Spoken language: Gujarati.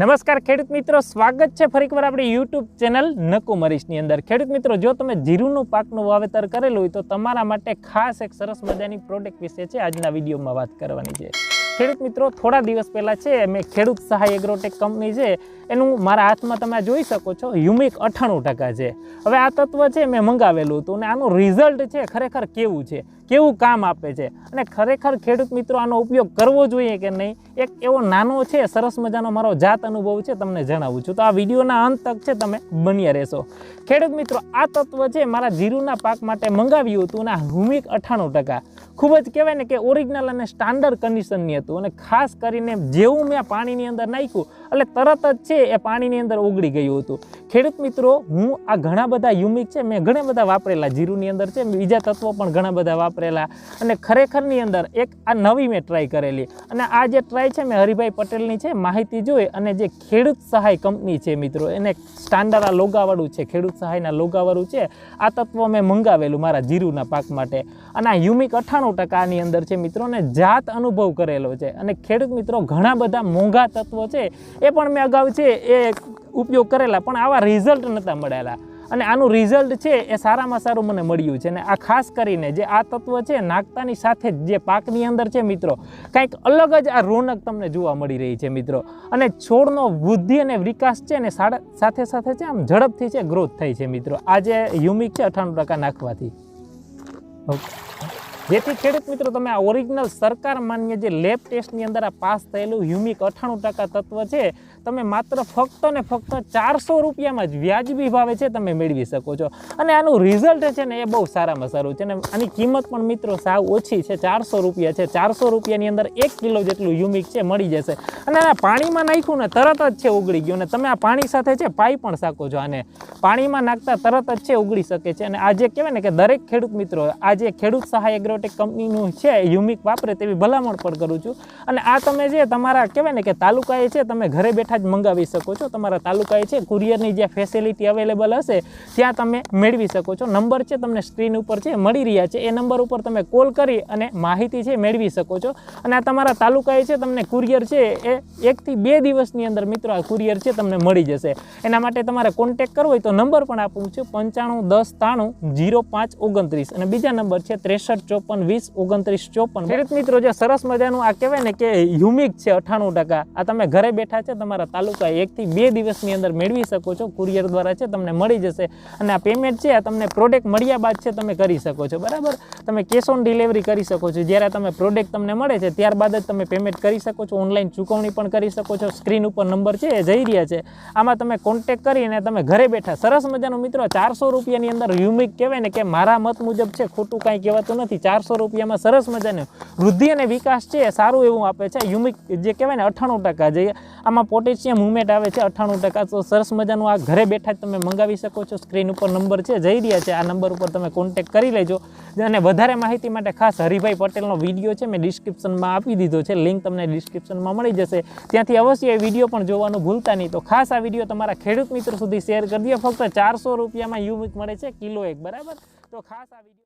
નમસ્કાર ખેડૂત મિત્રો, સ્વાગત છે ફરીકવાર આપણી યુટ્યુબ ચેનલ નકુ મરીશની અંદર. ખેડૂત મિત્રો, જો તમે જીરુનું પાકનું વાવેતર કરેલું હોય તો તમારા માટે ખાસ એક સરસ મજાની પ્રોડક્ટ વિશે છે આજના વિડીયોમાં વાત કરવાની છે. ખેડૂત મિત્રો, થોડા દિવસ પહેલાં છે મેં ખેડૂત સહાય એગ્રોટેક કંપની છે, એનું મારા હાથમાં તમે જોઈ શકો છો હ્યુમિક અઠ્ઠાણું ટકા છે. હવે આ તત્વ છે, મેં મંગાવેલું હતું અને આનું રિઝલ્ટ છે ખરેખર કેવું છે? કેવું કામ આપે છે? અને ખરેખર ખેડૂત મિત્રો આનો ઉપયોગ કરવો જોઈએ કે નહીં? એક એવો નાનો છે, સરસ મજાનો મારો જાત અનુભવ છે, તમને જણાવું છું. તો આ વિડીયોના અંત તક છે, તમે બન્યા રહેશો. ખેડૂત મિત્રો, આ તત્વ છે, મારા જીરુના પાક માટે મંગાવ્યું હતું અને હુમિક અઠ્ઠાણું ટકા. ખૂબ જ કહેવાય ને કે ઓરિજિનલ અને સ્ટાન્ડર્ડ કન્ડિશનની હતું અને ખાસ કરીને જેવું મેં પાણીની અંદર નાખ્યું, એટલે તરત જ છે, એ પાણીની અંદર ઓગળી ગયું હતું. ખેડૂત મિત્રો, હું આ ઘણા બધા યુમિક છે, મેં ઘણા બધા વાપરેલા જીરુની અંદર છે, બીજા તત્વો પણ ઘણા બધા વાપરેલા. અને ખરેખરની અંદર એક આ નવી મેં ટ્રાય કરેલી. અને આ જે ટ્રાય છે મેં હરિભાઈ પટેલની છે, માહિતી જોઈ અને જે ખેડૂત સહાય કંપની છે મિત્રો, એને સ્ટાન્ડર્ડ આ લોગાવાળું છે, ખેડૂત સહાયના લોગાવાળું છે, આ તત્વ મેં મંગાવેલું મારા જીરુના પાક માટે. અને આ યુમિક અઠ્ઠાણું ટકાની અંદર છે મિત્રો ને જાત અનુભવ કરેલો છે. અને ખેડૂત મિત્રો, ઘણા બધા મોંઘા તત્વો છે, એ પણ મેં અગાઉ છે એ ઉપયોગ કરેલા, પણ આવા રિઝલ્ટ નહોતા મળેલા. અને આનું રિઝલ્ટ છે એ સારામાં સારું મને મળ્યું છે. અને આ ખાસ કરીને જે આ તત્વ છે નાખતાની સાથે જ જે પાકની અંદર છે મિત્રો, કંઈક અલગ જ આ રોનક તમને જોવા મળી રહી છે મિત્રો. અને છોડનો વૃદ્ધિ અને વિકાસ છે ને સાથે સાથે છે આમ ઝડપથી છે ગ્રોથ થઈ છે મિત્રો. આ જે યુમિક છે, અઠાણું ટકા નાખવાથી. ઓકે. જેથી ખેડૂત મિત્રો, તમે આ ઓરિજિનલ સરકાર માન્ય જે લેબ ટેસ્ટની અંદર આ પાસ થયેલું હ્યુમિક અઠ્ઠાણું ટકા તત્વ છે, તમે માત્ર ફક્ત ને ફક્ત ચારસો રૂપિયામાં જ વ્યાજબી ભાવે છે તમે મેળવી શકો છો. અને આનું રિઝલ્ટ છે ને એ બહુ સારામાં સારું છે. ને આની કિંમત પણ મિત્રો સાવ ઓછી છે, ચારસો રૂપિયા છે. ચારસો રૂપિયાની અંદર એક કિલો જેટલું યુમિક છે, મળી જશે. અને આ પાણીમાં નાખ્યું ને તરત જ છે ઉગળી ગયું. અને તમે આ પાણી સાથે છે પાઈ પણ શકો છો આને. પાણીમાં નાખતા તરત જ છે ઉગડી શકે છે. અને આ જે કહેવાય ને કે દરેક ખેડૂત મિત્રો, આ જે ખેડૂત સહાય એગ્રોટેક કંપનીનું છે યુમિક વાપરે તેવી ભલામણ પણ કરું છું. અને આ તમે જે તમારા કહેવાય ને કે તાલુકાએ છે, તમે ઘરે બેઠા જ મંગાવી શકો છો. તમારા તાલુકાએ છે, કુરિયરની જે ફેસિલિટી અવેલેબલ હશે, ત્યાં તમે મેળવી શકો છો. નંબર છે, તમને સ્ક્રીન ઉપર છે, મળી રહ્યા છે. એ નંબર ઉપર તમે કોલ કરી અને માહિતી છે, મેળવી શકો છો. અને આ તમારા તાલુકાએ છે, તમને કુરિયર છે, એ એકથી બે દિવસની અંદર મિત્રો આ કુરિયર છે, તમને મળી જશે. એના માટે તમારે કોન્ટેક કરવો હોય તો નંબર પણ આપું છું, પંચાણું દસ ત્રાણું જીરો પાંચ ઓગણત્રીસ. અને બીજા નંબર છે, ત્રેસઠ ચોપન, વીસ, ઓગણત્રીસ, ચોપન. ખેડૂત મિત્રો, જે સરસ મજાનું આ કહેવાય ને કે યુમિક છે અઠ્ઠાણું ટકા. આ તમે ઘરે બેઠા છે, તમારા તાલુકા એકથી બે દિવસની અંદર મેળવી શકો છો. કુરિયર દ્વારા છે, તમને મળી જશે. અને આ પેમેન્ટ છે, આ તમને પ્રોડક્ટ મળ્યા બાદ છે, તમે કરી શકો છો. બરાબર? તમે કેશ ઓન ડિલિવરી કરી શકો છો. જ્યારે તમે પ્રોડક્ટ તમને મળે છે, ત્યારબાદ જ તમે પેમેન્ટ કરી શકો છો. ઓનલાઈન ચૂકવણી પણ કરી શકો છો. સ્ક્રીન ઉપર નંબર છે, એ જઈ રહ્યા છે. આમાં તમે કોન્ટેક કરીને તમે ઘરે બેઠા. સરસ મજાનું મિત્રો, ચારસો રૂપિયાની અંદર યુમિક કહેવાય ને કે મારા મત મુજબ છે, ખોટું કાંઈ કહેવાતું નથી. ચારસો રૂપિયામાં સરસ મજાનું વૃદ્ધિ અને વિકાસ છે સારું એવું આપે છે. યુમિક જે કહેવાય ને અઠ્ઠાણું ટકા જે આમાં પોટેશિયમ હુમેટ આવે છે, અઠ્ઠાણું ટકા. તો સરસ મજાનું આ ઘરે બેઠા જ તમે મંગાવી શકો છો. સ્ક્રીન ઉપર નંબર છે, જઈ રહ્યા છે. આ નંબર ઉપર તમે કોન્ટેક કરી લેજો. અને વધારે માહિતી માટે ખાસ હરિભાઈ પટેલનો વીડિયો છે, મેં ડિસ્ક્રિપ્શનમાં આપી દીધો છે. લિંક તમને ડિસ્ક્રિપ્શનમાં મળી જશે. ત્યાંથી અવશ્ય એ વીડિયો પણ જોવાનું ભૂલતા નહીં. તો ખાસ આ વીડિયો તમારા ખેડૂત મિત્રો સુધી શેર કરી દો. ફક્ત ચારસો રૂપિયામાં યુમિક મળે છે, કિલો એક. બરાબર? તો ખાસ આ વીડિયો